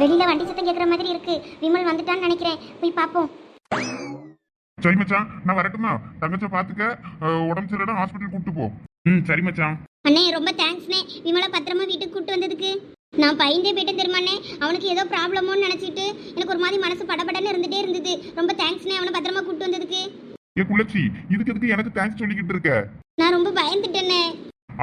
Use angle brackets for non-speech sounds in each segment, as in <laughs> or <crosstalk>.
வெளியில வண்டி சத்தம் கேட்குற மாதிரி இருக்கு. விமல் வந்துட்டான்னு நினைக்கிறேன். போய் பார்ப்போம் சரி மச்சான். நான் வரட்டுமா? தங்கச்ச பாத்துக்க. உடம்பு சரியில்லைனா ஹாஸ்பிட்டல் கூட்டு போ. ம் சரி மச்சான். அண்ணே ரொம்ப தேங்க்ஸ்ண்ணே விமலை பத்திரமா வீட்டுக்கு கூட்டு வந்ததுக்கு. நான் பயந்தே போயிட்டேன் தெரியுமாண்ணே அவனுக்கு ஏதோ ப்ராப்ளமோன்னு நினச்சிட்டு எனக்கு ஒரு மாதிரி மனசு படபடன்னு இருந்துட்டே இருந்தது. ரொம்ப தேங்க்ஸ்ண்ணே அவனை பத்திரமா கூட்டு வந்ததுக்கு. ஏ குள்ளச்சி இதுக்கு எதுக்கு எனக்கு தேங்க்ஸ் சொல்லிக்கிட்டு இருக்க? நான் ரொம்ப பயந்துட்டேனே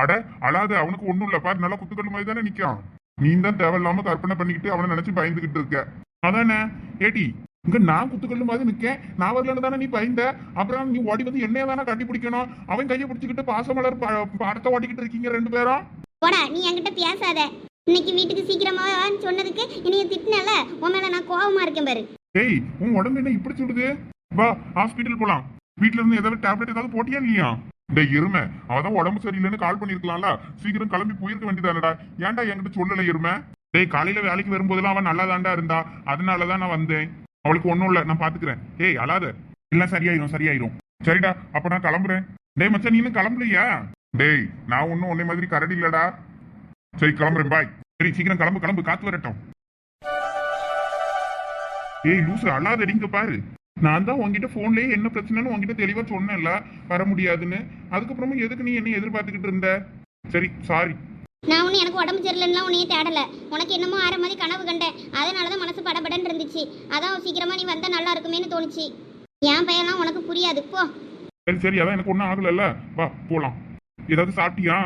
அட அழாத. அவனுக்கு ஒண்ணும் இல்ல. பாரு நல்லா குத்துக்கல் மாதிரி தானே நிக்கான். நீ தான் தேவையில்லாம கற்பனை பண்ணிக்கிட்டு அவனை நினைச்சு பயந்துகிட்டு இருக்க. அதானே? ஏடி இங்க நான் குத்துக்கல்லு மாதிரி நிக்கேன் நான் வரலன்னு தானே நீ பயந்த? அப்புறம் நீ ஓடி வந்து என்னைய தானே கட்டி பிடிக்கணும்? அவன் கையை பிடிச்சிக்கிட்டு பாசமலர் ப- படத்தை ஓட்டிக்கிட்டு இருக்கீங்க ரெண்டு பேரும்? போடா நீ என்கிட்ட பேசாத. இன்னைக்கு வீட்டுக்கு சீக்கிரமா வான்னு சொன்னதுக்கு என்னைய திட்டினால உன் மேல நான் கோவமா இருக்கேன் பாரு. ஏய் உன் உடம்பு என்ன இப்படி சுடுது? வா ஹாஸ்பிட்டல் போலாம். வீட்ல இருந்து ஏதாவது டேப்லெட் ஏதாவது போட்டியா இல்லையா? இந்த எருமை அவதான் உடம்பு சரியில்லைன்னு கால் பண்ணிருக்கலாம்ல. சீக்கிரம் கிளம்பி போயிருக்க வேண்டியதானடா? ஏன்டா என்கிட்ட சொல்லல எருமை? டேய் காலையில வேலைக்கு வரும்போதெல்லாம் அவன் நல்லா தாண்டா இருந்தா. அதனாலதான் நான் வந்தேன். அவளுக்கு ஒன்றும் இல்லை நான் பாத்துக்கிறேன். ஏய் அழாத. எல்லாம் சரியாயிரும் சரியாயிரும். சரிடா அப்ப நான் கிளம்புறேன். டேய் மச்சான் நீ இன்னும் கிளம்பலையா? டேய் நான் ஒன்றும் உன்னை மாதிரி கரடி இல்லடா. சரி கிளம்புறேன் பாய் சரி சீக்கிரம் கிளம்பு கிளம்பு காத்து வரட்டும். ஏய் லூசு அழாத இங்க பாரு. நான் தான் உன்கிட்ட போன்லயே என்ன பிரச்சனைன்னு உன்கிட்ட தெளிவா சொன்னேன்ல வர முடியாதுன்னு. அதுக்கப்புறமா எதுக்கு நீ என்ன எதிர்பார்த்துக்கிட்டு இருந்த? சரி சாரி நான் ஒன்றும் எனக்கு உடம்பு சரியில்லைன்னா உன்னையே தேடல. உனக்கு என்னமோ ஆற மாதிரி கனவு கண்டேன். அதனால தான் மனசு படபடன்னு இருந்துச்சு. அதான் சீக்கிரமா நீ வந்தா நல்லா இருக்குமேன்னு தோணுச்சு. என் பையன்லாம் உனக்கு புரியாது போ. சரி சரி அதான் எனக்கு ஒன்றும் ஆகலைல்ல. வா போலாம். ஏதாவது சாப்பிட்டியா?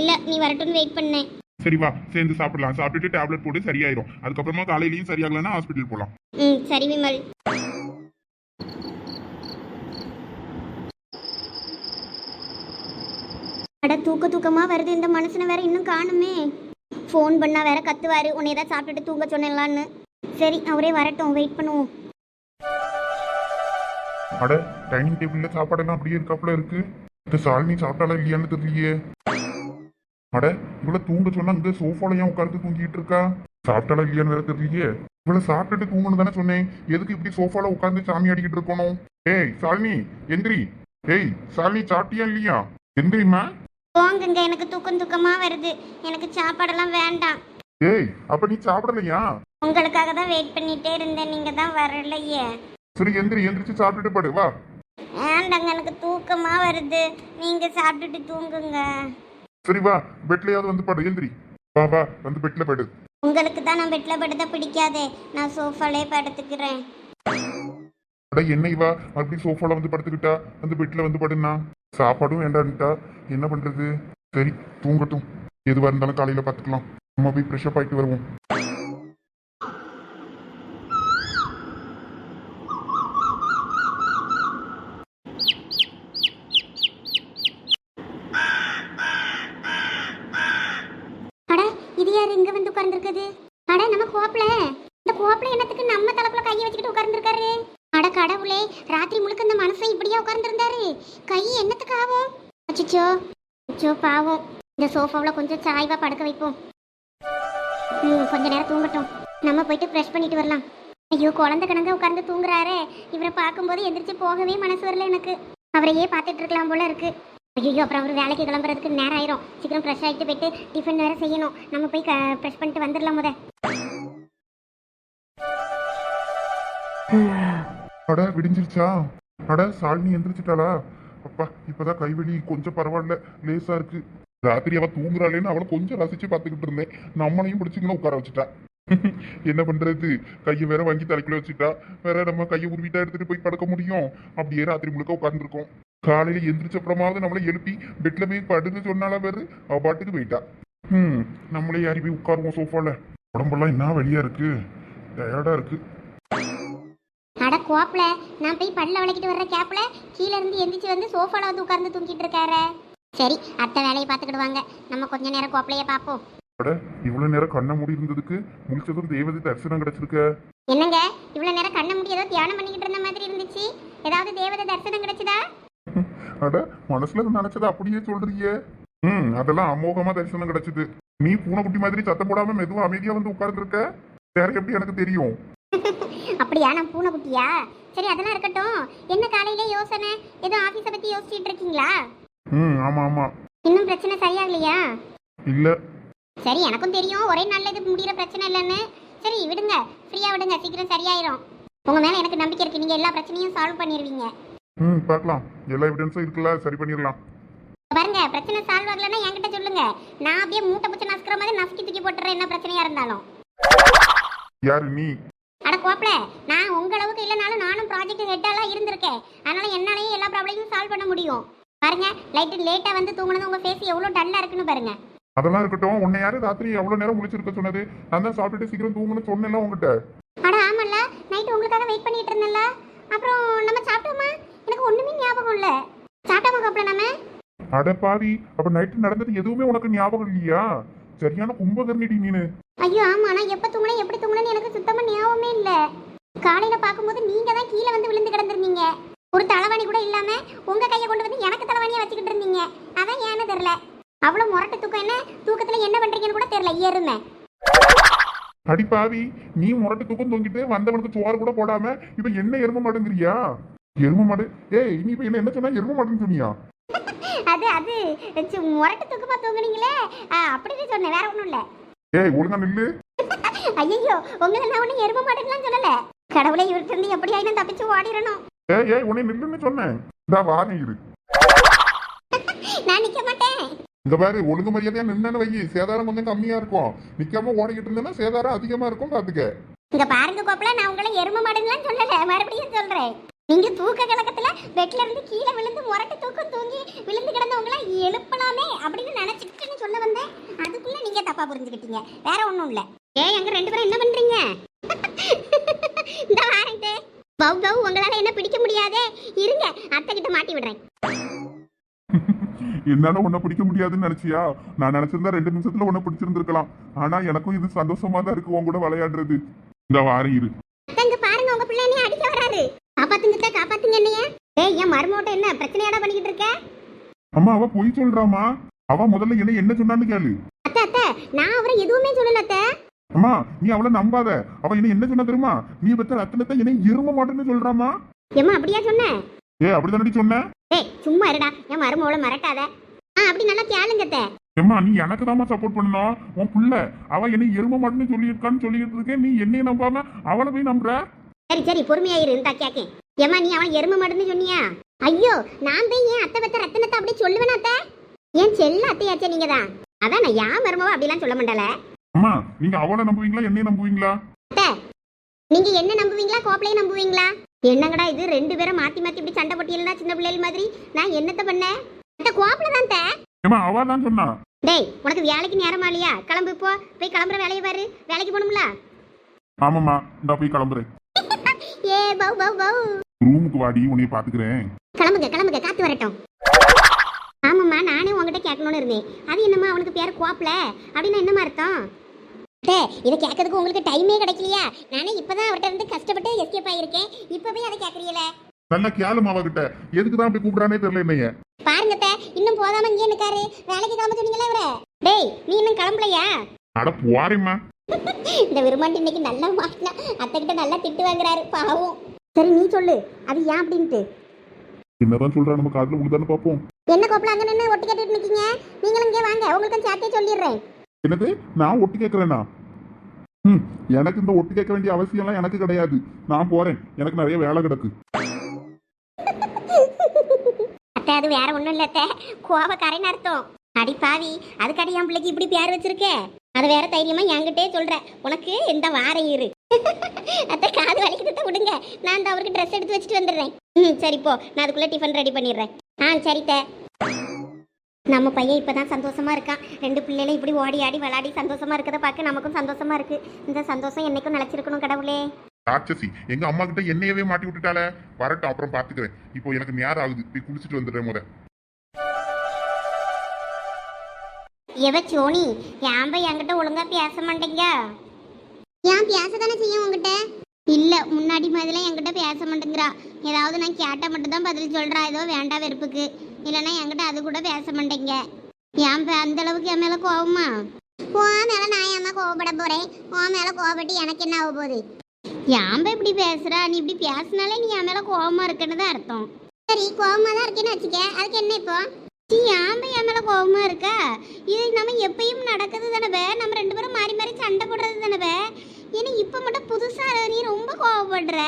இல்ல நீ வரட்டும்னு வெயிட் பண்ணேன். சரி வா சேர்ந்து சாப்பிடலாம். சாப்பிட்டுட்டு டேப்லெட் போட்டு சரியாயிரும். அதுக்கப்புறமா காலையிலயும் சரியாகலன்னா ஹாஸ்பிட்டல் போலாம். ம் சரி விமல். அட தூக்க தூக்கமா வருது. இந்த மனுஷனை வேற இன்னும் காணுமே. ஃபோன் பண்ணா வேற கத்துவார். உன்னை ஏதாவது சாப்பிட்டுட்டு தூங்க சொன்னேன்லான்னு. சரி அவரே வரட்டும். வெயிட் பண்ணுவோம். அட டைனிங் டேபிள்ல சாப்பாடெல்லாம் அப்படியே இருக்காப்புல இருக்கு. இந்த சாலினி சாப்பிட்டாலா இல்லையான்னு தெரியலையே. அட இவ்வளவு தூங்க சொன்னா இந்த சோஃபால ஏன் உட்கார்ந்து தூங்கிட்டு இருக்கா? சாப்பிட்டாலா இல்லையான்னு வேற தெரியலையே. இவ்வளவு சாப்பிட்டுட்டு தூங்கணும் தானே சொன்னேன். எதுக்கு இப்படி சோஃபால உட்காந்து சாமி அடிக்கிட்டு இருக்கணும்? ஏய் சாலினி எந்திரி. ஏய் சாலினி சாப்பிட்டியா இல்லையா? எந்திரிம்மா. போங்குங்க எனக்கு தூக்கம் தூக்கமா வருது. எனக்கு சாப்பாடெல்லாம் வேண்டாம். ஏய் அப்ப நீ சாப்பிடலையா? உங்களுக்காக தான் வெயிட் பண்ணிட்டே இருந்தேன். நீங்க தான் வரலையே. சரி எந்திரி எந்திரிச்சு சாப்பிட்டுட்டு படு வா. வேண்டாங்க எனக்கு தூக்கமா வருது. நீங்க சாப்பிட்டுட்டு தூங்குங்க. சரி வா. பெட்லயாவது வந்து படு எந்திரி. வா வா. வந்து பெட்ல படு. உங்களுக்கு தான் நான் பெட்ல படுத்த பிடிக்காதே. நான் சோஃபாலே படுத்துக்கிறேன். அட என்னை வா அப்படி சோஃபால வந்து படுத்துக்கிட்டா? வந்து பெட்டில் வந்து படுனா சாப்பாடும் வேண்டான்ட்டா. என்ன பண்றது? சரி தூங்கட்டும். எதுவா இருந்தாலும் காலையில் பாத்துக்கலாம். நம்ம போய் ஃப்ரெஷ்அப் ஆயிட்டு வருவோம். அட இது யார் இங்க வந்து உட்கார்ந்துருக்குது அட நம்ம கோப்பல இந்த கோப்பல என்னத்துக்கு நம்ம தலைப்புல கையை வச்சுக்கிட்டு உட்கார்ந்துருக்காரு அட கடவுளே ராத்திரி முழுக்க இந்த மனுஷன் இப்படியா உட்கார்ந்துருந்தாரு கை என்னத்துக்கு ஆகும் அச்சோ அச்சோ பாவம். இந்த சோஃபாவில் கொஞ்சம் சாய்வாக படுக்க வைப்போம். ம் கொஞ்ச நேரம் தூங்கட்டும். நம்ம போயிட்டு ப்ரெஷ் பண்ணிட்டு வரலாம். ஐயோ குழந்த கணங்க உட்காந்து தூங்குறாரே. இவரை பார்க்கும்போது எந்திரிச்சு போகவே மனசு வரல எனக்கு. அவரையே பார்த்துட்டு இருக்கலாம் போல இருக்கு. ஐயோ அப்புறம் அவர் வேலைக்கு கிளம்புறதுக்கு நேரம் ஆயிரும். சீக்கிரம் ஃப்ரெஷ் ஆகிட்டு போயிட்டு டிஃபன் வேற செய்யணும். நம்ம போய் ப்ரெஷ் பண்ணிட்டு வந்துடலாம் முத. அட விடிஞ்சிருச்சா? அட சாலினி எந்திரிச்சிட்டாளா? அப்பா இப்பதான் கைவெளி கொஞ்சம் பரவாயில்ல லேசா இருக்கு. ராத்திரி அவ தூங்குறாளேன்னு அவளை கொஞ்சம் ரசிச்சு பார்த்துக்கிட்டு இருந்தேன். நம்மளையும் பிடிச்சிங்கன்னா உட்கார வச்சுட்டா. என்ன பண்றது? கையை வேற வாங்கி தலைக்குள்ள வச்சுட்டா. வேற நம்ம கையை உருவிட்டா எடுத்துட்டு போய் படுக்க முடியும்? அப்படியே ராத்திரி முழுக்க உட்கார்ந்துருக்கோம். காலையில எந்திரிச்ச அப்புறமாவது நம்மளை எழுப்பி பெட்ல போய் படுன்னு சொன்னாலா வேறு? அவ பாட்டுக்கு போயிட்டா. ம் நம்மளே யாரி போய் உட்காருவோம் சோஃபால உடம்பெல்லாம் என்ன வழியா இருக்கு? டயர்டா இருக்கு. கோப்பல நான் போய் பல்ல விளக்கிட்டு வர்ற கேப்ல கீழ இருந்து எந்திரிச்சு வந்து சோஃபால வந்து உட்கார்ந்து தூங்கிட்டு இருக்காரு. சரி அத்தை வேலையை பார்த்துக்கிடுவாங்க. நம்ம கொஞ்ச நேரம் கோப்பலையே பார்ப்போம். அட இவ்வளவு நேரம் கண்ண மூடி இருந்ததுக்கு முடிச்சதும் தேவதை தரிசனம் கிடைச்சிருக்க? என்னங்க? இவ்வளவு நேரம் கண்ண மூடி ஏதோ தியானம் பண்ணிக்கிட்டு இருந்த மாதிரி இருந்துச்சு. ஏதாவது தேவதை தரிசனம் கிடைச்சதா? <laughs> அட மனசுல நினைச்சதை அப்படியே சொல்றியே ம் அதெல்லாம் அமோகமா தரிசனம் கிடைச்சது. நீ பூனைக்குட்டி மாதிரி சத்தம் போடாம மெதுவா அமைதியா வந்து உட்கார்ந்து இருக்க வேற எப்படி எனக்கு தெரியும்? <laughs> அப்படியா? நான் பூனைக்குட்டியா? சரி அதெல்லாம் இருக்கட்டும். என்ன காலையில யோசனை? ஏதோ ஆபீஸை பத்தி யோசிச்சுட்டு இருக்கீங்களா? ம் ஆமா ஆமா. இன்னும் பிரச்சனை சரியாகலையா? இல்ல. சரி எனக்கும் தெரியும். ஒரே நாள்ல இது முடிகிற பிரச்சனை இல்லைன்னு. சரி விடுங்க. ஃப்ரீயா விடுங்க. சீக்கிரம் சரியாயிரும். உங்க மேல எனக்கு நம்பிக்கை இருக்கு. நீங்க எல்லா பிரச்சனையும் சால்வ் பண்ணிடுவீங்க ம் பார்க்கலாம். எல்லா எவிடன்ஸும் இருக்குல்ல? சரி பண்ணிடலாம். பாருங்க பிரச்சனை சால்வ் ஆகலன்னா என்கிட்ட சொல்லுங்க. நான் அப்படியே மூட்டை பிடிச்சி நசுக்கிற மாதிரி நசுக்கி தூக்கி போட்டுறேன் என்ன பிரச்சனையா இருந்தாலும். யாரு நீ? கோப்பல நான் உங்க அளவுக்கு இல்லைனாலும் நானும் ப்ராஜெக்ட் ஹெட்டாலாம் இருந்திருக்கேன். அதனால என்னாலையும் எல்லா ப்ராப்ளமையும் சால்வ் பண்ண முடியும். பாருங்க லைட்டு லேட்டா வந்து தூங்குனது உங்க ஃபேஸ் எவ்வளவு டல்லா இருக்குன்னு பாருங்க. அதெல்லாம் இருக்கட்டும் உன்னை யாரு ராத்திரி எவ்வளவு நேரம் முழிச்சிருக்க சொன்னது? நான் தான் சாப்பிட்டுட்டு சீக்கிரம் தூங்கணும்னு சொன்னேன்ல உங்ககிட்ட அட ஆமல்ல. நைட் உங்களுக்காக வெயிட் பண்ணிட்டு இருந்தேன்ல. அப்புறம் நம்ம சாப்பிட்டோமா? எனக்கு ஒண்ணுமே ஞாபகம் இல்ல. சாப்பிட்டோமா கோப்பல நம்ம அட பாவி அப்ப நைட்டு நடந்தது எதுவுமே உனக்கு ஞாபகம் இல்லையா? சரியான கும்பகர்ணிடி நீனு ஐயோ ஆமா. நான் எப்ப தூங்குனேன் எப்படி தூங்குனேன்னு எனக்கு சுத்தமா ஞாபகமே இல்ல. காலையில பாக்கும்போது நீங்க தான் கீழே வந்து விழுந்து கிடந்திருந்தீங்க. ஒரு தலைவாணி கூட இல்லாம உங்க கையை கொண்டு வந்து எனக்கு தலைவாணியா வச்சுக்கிட்டு இருந்தீங்க. அதான் ஏன்னு தெரியல. அவ்வளவு முரட்டு தூக்கம் என்ன? தூக்கத்துல என்ன பண்றீங்கன்னு கூட தெரியல. ஏறுமே அடி பாவி நீ முரட்டு தூக்கம் தூங்கிட்டு வந்தவனுக்கு சோறு கூட போடாம இப்ப என்ன எரும மாடுங்கிறியா? எரும மாடு. ஏய் நீ இப்ப என்ன என்ன சொன்னா? எரும மாடுன்னு சொன்னியா? அது அது முரட்டு தூக்கமா தூங்குனீங்களே. அப்படின்னு சொன்னேன். வேற ஒண்ணும் இல்ல. ஏய் ஒழுங்கா நில்லு. ஐயோ உங்களை நான் ஒண்ணு எரும மாட்டேன்லாம் சொல்லல. கடவுளை இவர்கிட்ட இருந்து எப்படி ஆயினும் தப்பிச்சு ஓடிடணும். ஏய் ஏய் உன்னை நில்லுன்னு சொன்னேன். இந்தா வாங்க இரு. நான் நிக்க மாட்டேன். இங்க பாரு ஒழுங்கு மரியாதையா நின்னு வை. சேதாரம் கொஞ்சம் கம்மியா இருக்கும். நிக்காம ஓடிக்கிட்டு இருந்தேன்னா சேதாரம் அதிகமா இருக்கும் பாத்துக்க. இங்க பாருங்க கோப்பல நான் உங்களை எரும மாடுங்களாம் சொல்லல. மறுபடியும் சொல்றேன். நீங்க தூக்க கலக்கத்துல பெட்ல இருந்து கீழே விழுந்து முரட்டு தூக்கம் தூங்கி விழுந்து கிடந்தவங்கள எழுப்பலாமே அப்படின்னு நினைச்சுக்கிட்டு சொல்ல வந்தேன் அதுக்குள்ள நீங்க தப்பா புரிஞ்சுக்கிட்டீங்க? வேற ஒண்ணும் இல்ல. ஏய் எங்க ரெண்டு பேரும் என்ன பண்றீங்க? இந்த வாரேன் பவு பவு உங்களால என்ன பிடிக்க முடியாதே? இருங்க அத்தை கிட்ட மாட்டி விடுறேன். <laughs> என்னால உன்னை பிடிக்க முடியாதுன்னு நினைச்சியா? நான் நினைச்சிருந்தா ரெண்டு நிமிஷத்துல உன்னை பிடிச்சிருந்திருக்கலாம். ஆனா எனக்கும் இது சந்தோஷமா தான் இருக்கு உன் கூட விளையாடுறது. இந்த வாரம் இரு. அத்தை, இங்க பாருங்க உங்க பிள்ளை என்னைய அடிக்க வராரு காப்பாத்துங்க காப்பாத்துங்க என்னைய. ஏய் என் மருமோட்ட என்ன பிரச்சனையாடா பண்ணிக்கிட்டு இருக்க? அம்மா அவ பொய் சொல்றாமா அவ முதல்ல என்ன என்ன சொன்னான்னு கேளு. அத்தை அத்தை நான் அவரை எதுவுமே சொல்லல அத்தை. அம்மா நீ அவளை நம்பாத. அவ என்ன என்ன சொன்னா தெரியுமா? நீ பெத்த ரத்தனத்தை என்ன இரும மாட்டேன்னு சொல்றாமா ஏம்மா அப்படியா சொன்னேன் ஏ அப்படிதானடி சொன்ன? ஏய் சும்மா இருடா. என் மருமவளை மறக்காத ஆ அப்படி நல்லா கேளுங்க அத்தை. ஏம்மா நீ எனக்கு தாம்மா சப்போர்ட் பண்ணணும் உன் புள்ள அவ என்ன எரும மாட்டேன்னு சொல்லியிருக்கான்னு சொல்லிட்டு இருக்கேன் நீ என்னைய நம்பாம அவளை போய் நம்புற? சரி சரி பொறுமையா இரு இந்தா கேக்கேன். ஏம்மா நீ அவன் எருமை மாடுன்னு சொன்னியா? ஐயோ நான் போய் ஏன் அத்தை பத்த ரத்தனத்தை அப்படியே சொல்லுவேனா அத்தை? ஏன் செல்ல அத்தையாச்சே நீங்க தான் அதான் நான் யான் மருமவா அப்படிலாம் சொல்ல மாட்டல அம்மா நீங்க அவளை நம்புவீங்களா என்னைய நம்புவீங்களா? அத்தை நீங்க என்ன நம்புவீங்களா கோப்பலையை நம்புவீங்களா? என்னங்கடா இது ரெண்டு பேரும் மாத்தி மாத்தி இப்படி சண்டை போட்டியல்னா சின்ன பிள்ளைகள் மாதிரி? நான் என்னத்த பண்ணேன்? அத்தை கோப்பல தான் அத்தை. அவ தான் சொன்னா. டேய் உனக்கு வேலைக்கு நேரமா இல்லையா? கிளம்பு போ. போய் கிளம்புற வேலையை பாரு. வேலைக்கு போகணும்ல? ஆமாம்மா இந்த போய் கிளம்புறேன். ஏ பௌ பௌ பௌ ரூமுக்கு வாடி உன்னைய பாத்துக்கிறேன். கிளம்புங்க கிளம்புங்க காத்து வரட்டும். ஆமாம்மா நானே உங்ககிட்ட கேட்கணும்னு இருந்தேன். அது என்னம்மா அவனுக்கு பேர் கோப்பல? அப்படின்னா என்னம்மா அர்த்தம்? டே இதை கேட்கறதுக்கு உங்களுக்கு டைமே கிடைக்கலையா? நானே இப்பதான் அவர்கிட்ட இருந்து கஷ்டப்பட்டு எஸ்கேப் ஆகியிருக்கேன் இப்போ போய் அதை கேட்கறீங்களே? நல்லா கேளுமா அவகிட்ட எதுக்கு தான் அப்படி கூப்பிடானே தெரியல என்னைய. பாருங்க அத்தை, இன்னும் போதாம இங்கே நிக்காரு. வேலைக்கு கிளம்ப சொன்னீங்களா இவரை? டேய் நீ இன்னும் கிளம்பலையா? அட போறேம்மா. இந்த விரும்பாண்டி இன்னைக்கு நல்லா மாட்டினா அத்தை கிட்ட நல்லா திட்டு வாங்குறாரு பாவம். சரி நீ சொல்லு. அது ஏன் அப்படின்ட்டு? என்னதான் சொல்றா நம்ம காதுல விழுதான்னு பாப்போம். என்ன கோப்பல அங்க நின்று ஒட்டி கேட்டுட்டு நிக்கீங்க? நீங்களும் இங்கே வாங்க உங்களுக்கும் சேர்த்தே சொல்லிடுறேன். என்னது? நான் ஒட்டு கேட்கறேனா? ம் எனக்கு இந்த ஒட்டு கேட்க வேண்டிய அவசியம்லாம் எனக்கு கிடையாது. நான் போறேன். எனக்கு நிறைய வேலை கிடக்கு. அத்தை அது வேற ஒண்ணும் இல்ல அத்தை. கோவக்காரன்னு அர்த்தம். அடி பாவி அதுக்கடி என் பிள்ளைக்கு இப்படி பேர் வச்சிருக்கே? அது வேற தைரியமா என்கிட்டே சொல்ற. உனக்கு எந்த வாரம் இரு. <laughs> அத்தை காது வலிக்கிட்டு விடுங்க. நான் இந்த அவருக்கு ட்ரெஸ் எடுத்து வச்சுட்டு வந்துடுறேன். ம் சரி போ. நான் அதுக்குள்ள டிஃபன் ரெடி பண்ணிடுறேன். ஆ சரி தே நம்ம பையன் இப்பதான் சந்தோஷமா இருக்கான். ரெண்டு பிள்ளைகளும் இப்படி ஓடி ஆடி விளையாடி சந்தோஷமா இருக்கதை பார்க்க நமக்கும் சந்தோஷமா இருக்கு. இந்த சந்தோஷம் என்னைக்கும் நினைச்சிருக்கணும் கடவுளே. ராட்சசி எங்க அம்மா கிட்ட என்னையவே மாட்டி விட்டுட்டால வரட்டும் அப்புறம் பாத்துக்கிறேன் இப்போ எனக்கு நேரம் ஆகுது. போய் குளிச்சுட்டு வந்துடுறேன் முத. எவ சோனி ஏன் போய் என்கிட்ட ஒழுங்கா பேச மாட்டேங்க? ஏன் பேச தானே செய்யும் உங்ககிட்ட இல்ல முன்னாடி மாதிரிலாம் என்கிட்ட பேச மாட்டேங்கிறா. ஏதாவது நான் கேட்டா மட்டும் தான் பதில் சொல்றா ஏதோ வேண்டாம் வெறுப்புக்கு. இல்லைன்னா என்கிட்ட அது கூட பேச மாட்டேங்க. ஏன் பே- அந்த அளவுக்கு என் மேல கோவமா? உன் மேல நான் ஏமா கோவப்பட போறேன்? உன் மேல கோவப்பட்டு எனக்கு என்ன ஆக போகுது? ஏன் பா இப்படி பேசுறா? நீ இப்படி பேசினாலே நீ என் மேல கோவமா இருக்குன்னு தான் அர்த்தம். சரி கோவமா தான் இருக்கேன்னு வச்சுக்க. அதுக்கு என்ன இப்போ? நீ ஏன் என் மேல கோவமா இருக்கா? இது நம்ம எப்பயும் நடக்குது தானே நம்ம ரெண்டு பேரும் மாறி மாறி சண்டை போடுறது தானே ஏன்னா கோவப்படுற?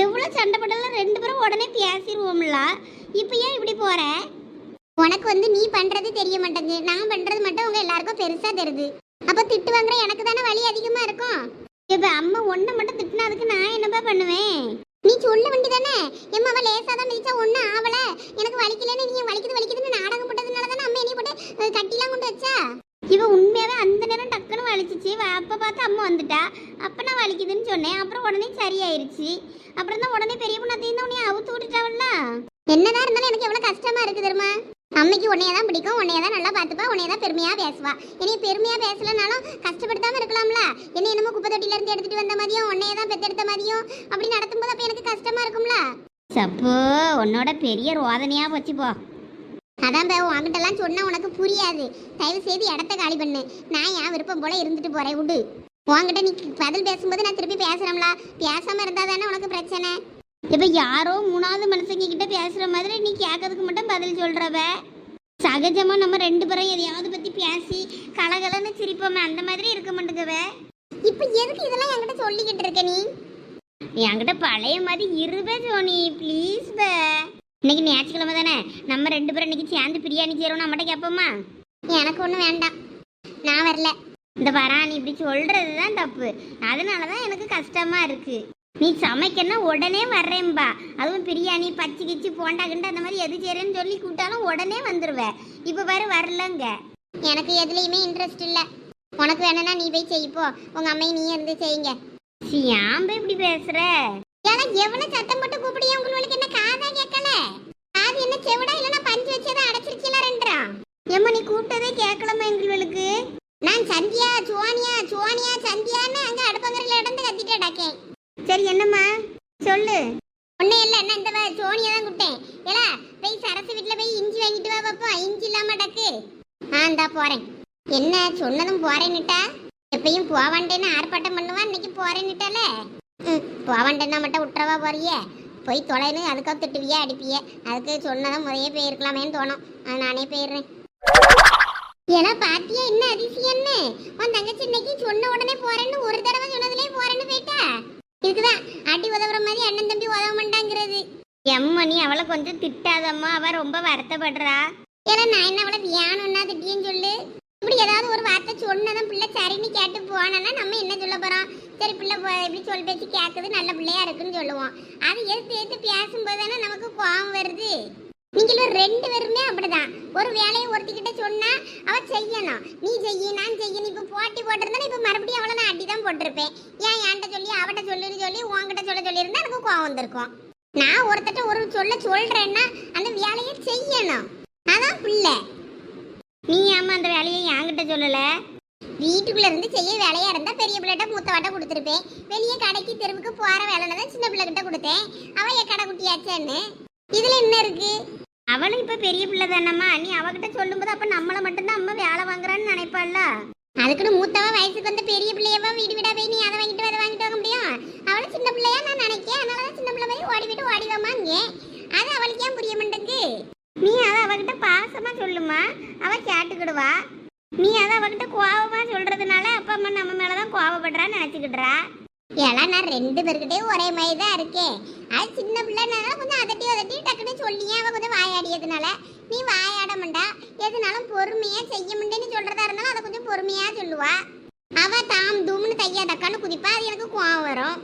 எவ்வளோ சண்டை போட்டாலும் ரெண்டு பேரும் உடனே பேசிடுவோம்ல இப்போ ஏன் இப்படி போற? உனக்கு வந்து நீ பண்றது தெரிய மாட்டேங்குது. நான் பண்றது மட்டும் உங்க எல்லாருக்கும் பெருசா தெரியுது. அப்ப திட்டு வாங்குற எனக்கு தானே வலி அதிகமா இருக்கும். இப்ப அம்மா ஒன்றை மட்டும் திட்டினதுக்கு நான் என்னப்பா பண்ணுவேன்? நீ சொல்ல வேண்டியதானே? எம்மா அவ லேசா தான் மிதிச்சா ஒண்ணு ஆவல. எனக்கு வலிக்கலன்னு நீ வலிக்குது வலிக்குதுன்னு நாடகம் போட்டதுனால தானே அம்மா என்னைய போட்டு கட்டிலாம் கொண்டு வச்சா? இவ உண்மையாவே அந்த நேரம் டக்குன்னு வலிச்சிச்சு. அப்ப பார்த்து அம்மா வந்துட்டா. அப்ப நான் வலிக்குதுன்னு சொன்னேன். அப்புறம் உடனே சரியாயிருச்சு. அப்புறம் தான் உடனே பெரிய பொண்ணாத்தையும் தான் உன்னைய அவுத்து விட்டுட்டாவல்ல? என்னதான் இருந்தாலும் எனக்கு எவ்வளவு கஷ்டமா இருக்கு தெரியுமா? அம்மைக்கு உன்னைய தான் பிடிக்கும். உன்னைய தான் நல்லா பார்த்துப்பா. உன்னைய தான் பெருமையா பேசுவா. என்னைய பெருமையா பேசலனாலும் கஷ்டப்படுத்தாம இருக்கலாம்ல. என்ன என்னமோ குப்பை தொட்டில இருந்து எடுத்துட்டு வந்த மாதிரியும் உன்னைய தான் பெத்தெடுத்த மாதிரியும் அப்படி நடத்தும்போது அப்ப இருக்கும்ல? சப்போ உன்னோட பெரிய ரோதனையா போச்சு போ. அதான் பே உன்கிட்டலாம் சொன்னா உனக்கு புரியாது. தயவு செய்து இடத்த காலி பண்ணு. நான் என் விருப்பம் போல இருந்துட்டு போறேன் விடு உன்கிட்ட நீ பதில் பேசும்போது நான் திருப்பி பேசுறோம்ல பேசாம இருந்தா தானே உனக்கு பிரச்சனை. இப்போ யாரோ மூணாவது மனுஷங்க கிட்ட பேசுற மாதிரி நீ கேட்கறதுக்கு மட்டும் பதில் சொல்றவ. சகஜமா நம்ம ரெண்டு பேரும் எதையாவது பத்தி பேசி கலகலன்னு சிரிப்போமே அந்த மாதிரி இருக்க மாட்டேங்குவ இப்ப எதுக்கு இதெல்லாம் என்கிட்ட சொல்லிக்கிட்டு இருக்க நீ? என்கிட்ட பழைய மாதிரி இருவே ஜோனி ப்ளீஸ் பே. இன்னைக்கு ஞாயிற்றுக்கிழமை தானே. நம்ம ரெண்டு பேரும் இன்னைக்கு சேர்ந்து பிரியாணி செய்யறோம் நம்மகிட்ட கேட்போமா? எனக்கு ஒன்றும் வேண்டாம். நான் வரல. இந்த வரா நீ இப்படி சொல்கிறது தான் தப்பு. அதனால தான் எனக்கு கஷ்டமா இருக்கு. நீ சமைக்கணும் உடனே வர்றேன்பா. அதுவும் பிரியாணி பச்சை கிச்சி போண்டா கிண்டா அந்த மாதிரி எது செய்யறேன்னு சொல்லி கூப்பிட்டாலும் உடனே வந்துடுவேன் இப்போ பாரு வரலங்க. எனக்கு எதுலையுமே இன்ட்ரெஸ்ட் இல்லை. உனக்கு வேணும்னா நீ போய் செய்ப்போ உங்க அம்மையை நீ இருந்து செய்யுங்க. போய் இப்படி பேசுற? ஏன்னா எவ்வளவு சத்தம் போட்டு கூப்பிடியா உங்களுக்கு என்ன காதா கேட்கல? காது என்ன செவிடா இல்லைன்னா பஞ்சு வச்சதை அடைச்சிருக்கலாம் ரெண்டரா ஏம்மா நீ கூப்பிட்டதே கேட்கலமா எங்களுக்கு. நான் சந்தியா சுவானியா சுவானியா சந்தியான்னு அங்க அடுப்பங்கரையில இடந்து கத்திட்டு அடக்கேன் சரி என்னம்மா? சொல்லு. ஒன்னும் இல்லை என்ன இந்த வ- சோனியா தான் கூப்பிட்டேன். ஏலா போய் சரசு வீட்டில் போய் இஞ்சி வாங்கிட்டு வா பாப்போம். இஞ்சி இல்லாம டக்கு ஆ இந்தா போறேன். என்ன சொன்னதும் போறேன்னுட்டா? எப்பயும் போவாண்டேன்னு ஆர்ப்பாட்டம் பண்ணுவா இன்னைக்கு போறேன்னுட்டால? ம் போவாண்டேன்னா மட்டும் விட்டுறவா போறியே? போய் தொலைன்னு அதுக்காக திட்டுவியா அடிப்பிய? அதுக்கு சொன்னதான் முறையே போயிருக்கலாமேன்னு தோணும். நானே போயிடுறேன். ஏன்னா பாத்தியா என்ன அதிசயம்னு? உன் தங்கச்சி இன்னைக்கு சொன்ன உடனே போறேன்னு ஒரு தடவை சொன்னதுலயே போறேன்னு போயிட்டா? இதுக்குதான் அடி உதவுற மாதிரி அண்ணன் தம்பி உதவ மாட்டாங்கிறது. எம்மணி நீ அவளை கொஞ்சம் திட்டாதம்மா அவ ரொம்ப வருத்தப்படுறா. ஏன்னா நான் என்ன அவளை வியானம்னா திட்டியன்னு சொல்லு. இப்படி ஏதாவது ஒரு வார்த்தை சொன்னதும் பிள்ளை சரின்னு கேட்டு போனா நம்ம என்ன சொல்ல போகிறோம் சரி பிள்ளை போ- இப்படி சொல் பேச்சு கேட்குது நல்ல பிள்ளையா இருக்குன்னு சொல்லுவோம். அது எடுத்து எடுத்து பேசும்போது தானே நமக்கு கோவம் வருது. நீங்களும் ரெண்டு பேருமே அப்படிதான். ஒரு வேலையை ஒருத்திக்கிட்ட சொன்னா அவ செய்யணும். நீ செய்ய நான் செய்யணும் இப்போ போட்டி போட்டிருந்தா இப்போ மறுபடியும் அவளை நான் அடி தான் போட்டிருப்பேன். ஏன் என்கிட்ட சொல்லி அவட்ட சொல்லுன்னு சொல்லி உன்கிட்ட சொல்ல சொல்லியிருந்தா எனக்கு கோவம் வந்திருக்கும். நான் ஒருத்தட்ட ஒரு சொல்ல சொல்றேன்னா அந்த வேலையை செய்யணும். அதான் பிள்ளை. நீ ஏமா அந்த வேலையை என்கிட்ட சொல்லல? வீட்டுக்குள்ள இருந்து செய்ய வேலையா இருந்தா பெரிய பிள்ளைகிட்ட மூத்த வாட்ட கொடுத்துருப்பேன். வெளியே கடைக்கு தெருவுக்கு போற வேலைன்னு தான் சின்ன பிள்ளை கிட்ட கொடுத்தேன். அவ என் கடை குட்டியாச்சேன்னு. இதுல என்ன இருக்கு? அவளும் இப்ப பெரிய பிள்ளை தானம்மா. நீ அவகிட்ட சொல்லும்போது அப்ப நம்மள மட்டும்தான் அம்மா வேலை வாங்குறான்னு நினைப்பாள்ல? அதுக்குன்னு மூத்தவ வயசுக்கு வந்த பெரிய பிள்ளையவா வீடு வீடா போய் நீ அதை வாங்கிட்டு வர வாங்கிட்டு வாங்க முடியும்? அவளும் சின்ன பிள்ளையா நான் நினைக்கிறேன் அதனாலதான் சின்ன பிள்ளை மாதிரி ஓடி விட்டு ஓடிவாமாங்க அது அவளுக்கு ஏன் புரிய மாட்டேங்குது? நீ அதை அவகிட்ட பாசமாக சொல்லுமா. அவள் கேட்டுக்கிடுவா. நீ அதை அவகிட்ட கோபமாக சொல்கிறதுனால அப்பா அம்மா நம்ம மேலே தான் கோவப்படுறான்னு நினைச்சுக்கிடுறா. ஏன்னா நான் ரெண்டு பேர்கிட்டே ஒரே மாதிரி தான் இருக்கேன் அது சின்ன பிள்ளைனால கொஞ்சம் அதட்டி அதட்டி டக்குன்னு சொல்லியே அவள் கொஞ்சம் வாயாடியதுனால. நீ வாயாட மாட்டா. எதுனாலும் பொறுமையாக செய்ய முடியும்னு சொல்கிறதா இருந்தாலும் அதை கொஞ்சம் பொறுமையாக சொல்லுவா. அவள் தாம் தூம்னு தையா தக்கான்னு குதிப்பா. அது எனக்கு கோவம் வரும்.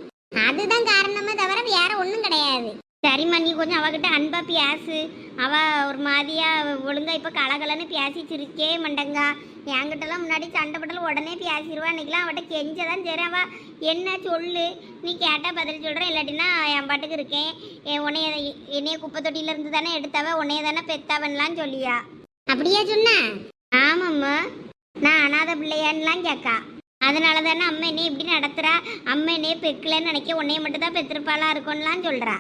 அதுதான் காரணமே தவிர வேற ஒன்றும் கிடையாது. சரிம்மா நீ கொஞ்சம் அவகிட்ட அன்பாக பேசு. அவள் ஒரு மாதிரியாக ஒழுங்கா இப்போ கலகலன்னு பேசி மாட்டேங்கா மண்டங்கா. என்கிட்டலாம் முன்னாடி சண்டை போட்டாலும் உடனே பேசிடுவா இன்றைக்கெலாம் அவட்ட கெஞ்சதான் சரி என்ன சொல்லு? நீ கேட்டால் பதில் சொல்கிறேன் இல்லாட்டினா என் பாட்டுக்கு இருக்கேன். என் உன்னைய என்னைய குப்பை தொட்டியிலேருந்து தானே எடுத்தவ? உன்னைய தானே பெத்தவன்லாம் சொல்லியா? அப்படியா சொன்ன? ஆமாம்மா. நான் அனாதை பிள்ளையான்லாம் கேட்கா அதனால தானே அம்மா என்னை இப்படி நடத்துகிறா அம்மா என்னைய பெக்கலன்னு நினைக்க உன்னைய மட்டும் தான் பெத்திருப்பாளா இருக்கும்லாம் சொல்கிறா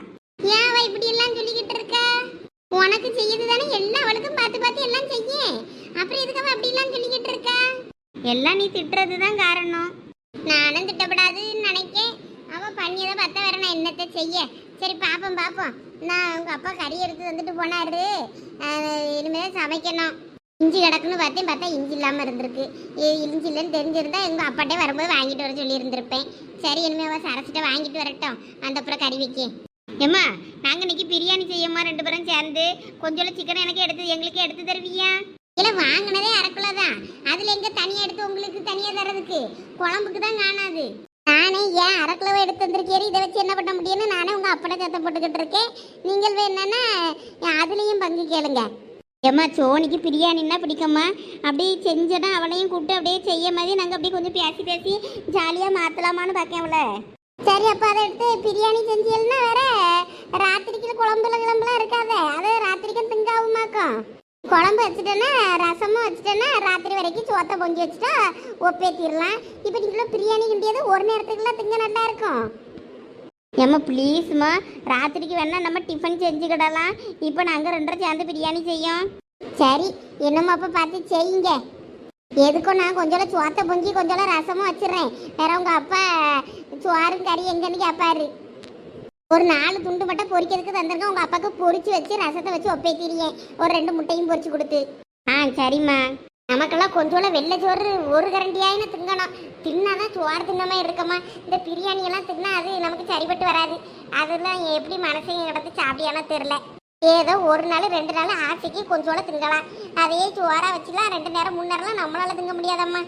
ஏன் அவ இப்படி எல்லாம் சொல்லிக்கிட்டு இருக்கா? உனக்கு செய்யுது தானே எல்லாம் அவளுக்கும் பார்த்து பார்த்து எல்லாம் செய்ய. அப்புறம் எதுக்கு அவ அப்படி எல்லாம் சொல்லிக்கிட்டு இருக்க? எல்லாம் நீ திட்டுறது தான் காரணம். நானும் திட்டப்படாதுன்னு நினைக்கேன். அவ பண்ணியதை பார்த்தா வேற நான் என்னத்தை செய்ய? சரி பாப்போம் பாப்போம். நான் உங்க அப்பா கறி எடுத்து வந்துட்டு போனாரு. இனிமேல் சமைக்கணும். இஞ்சி கிடக்குன்னு பார்த்தேன் பார்த்தா இஞ்சி இல்லாமல் இருந்திருக்கு. இஞ்சி இல்லைன்னு தெரிஞ்சிருந்தா எங்கள் அப்பாட்டே வரும்போது வாங்கிட்டு வர சொல்லியிருந்திருப்பேன். சரி இனிமேல் அவள் சரசிட்ட வாங்கிட்டு வரட்டும். அந்த அப்புறம் கறி வைக்க ஏம்மா நாங்கள் இன்னைக்கு பிரியாணி செய்யம்மா ரெண்டு பேரும் சேர்ந்து. கொஞ்சம் சிக்கன் எனக்கு எடுத்து எங்களுக்கு எடுத்து தருவியா? இல்லை வாங்கினதே அரைக்குள்ள தான் அதில் எங்கே தனியாக எடுத்து உங்களுக்கு தனியாக தர்றதுக்கு? குழம்புக்கு தான் காணாது. நானே ஏன் அரை கிலோ எடுத்து வந்திருக்கேன்? இதை வச்சு என்ன பண்ண முடியும்னு நானே உங்கள் அப்பட சத்தம் போட்டுக்கிட்டு இருக்கேன். நீங்கள் வேணுன்னா அதுலேயும் பங்கு கேளுங்க. ஏம்மா சோனிக்கு பிரியாணின்னா பிடிக்கும்மா. அப்படியே செஞ்சோன்னா அவளையும் கூப்பிட்டு அப்படியே செய்ய மாதிரி நாங்கள் அப்படியே கொஞ்சம் பேசி பேசி ஜாலியாக மாற்றலாமான்னு பார்க்கேன்ல சரி அப்போ அதை எடுத்து பிரியாணி செஞ்சீங்கன்னா வேற ராத்திரிக்கு குழம்புல கிளம்புலாம் இருக்காதே. அது ராத்திரிக்கும் திங்காவுமாக்கும். குழம்பு வச்சுட்டேன்னா ரசமும் வச்சுட்டேன்னா ராத்திரி வரைக்கும் சோத்தை பொங்கி வச்சுட்டா ஒப்பேத்திடலாம் இப்போ நீங்களும் பிரியாணி கிண்டியது ஒரு நேரத்துக்குலாம் திங்க நல்லா இருக்கும். ஏம்மா ப்ளீஸ்மா ராத்திரிக்கு வேணால் நம்ம டிஃபன் செஞ்சுக்கிடலாம் இப்போ நாங்கள் ரெண்டரை சேர்ந்து பிரியாணி செய்யும். சரி என்னமோ அப்போ பார்த்து செய்யுங்க. எதுக்கும் நான் கொஞ்சம் சோத்தை பொங்கி கொஞ்சம் ரசமும் வச்சிடுறேன். வேற உங்கள் அப்பா சோறும் கறி எங்கன்னு கேட்பாரு ஒரு நாலு துண்டு மட்டும் பொரிக்கிறதுக்கு தந்திருக்கேன். உங்கள் அப்பாவுக்கு பொரிச்சு வச்சு ரசத்தை வச்சு ஒப்பேத்திரியேன் ஒரு ரெண்டு முட்டையும் பொரிச்சு கொடுத்து. ஆ சரிம்மா. நமக்கெல்லாம் கொஞ்சோட வெள்ளை சோறு ஒரு கரண்டியாயின்னு திங்கணும். தின்னாதான் சோறு தின்னமா இருக்கமா இந்த பிரியாணி எல்லாம் தின்னா அது நமக்கு சரிப்பட்டு வராது. அதெல்லாம் எப்படி மனசையும் கிடந்து சாப்பிடியானோ தெரில ஏதோ ஒரு நாள் ரெண்டு நாள் ஆசைக்கு கொஞ்சோட திங்கலாம். அதையே சோறா வச்சுலாம் ரெண்டு நேரம் மூணு நேரம்லாம் நம்மளால திங்க முடியாதம்மா.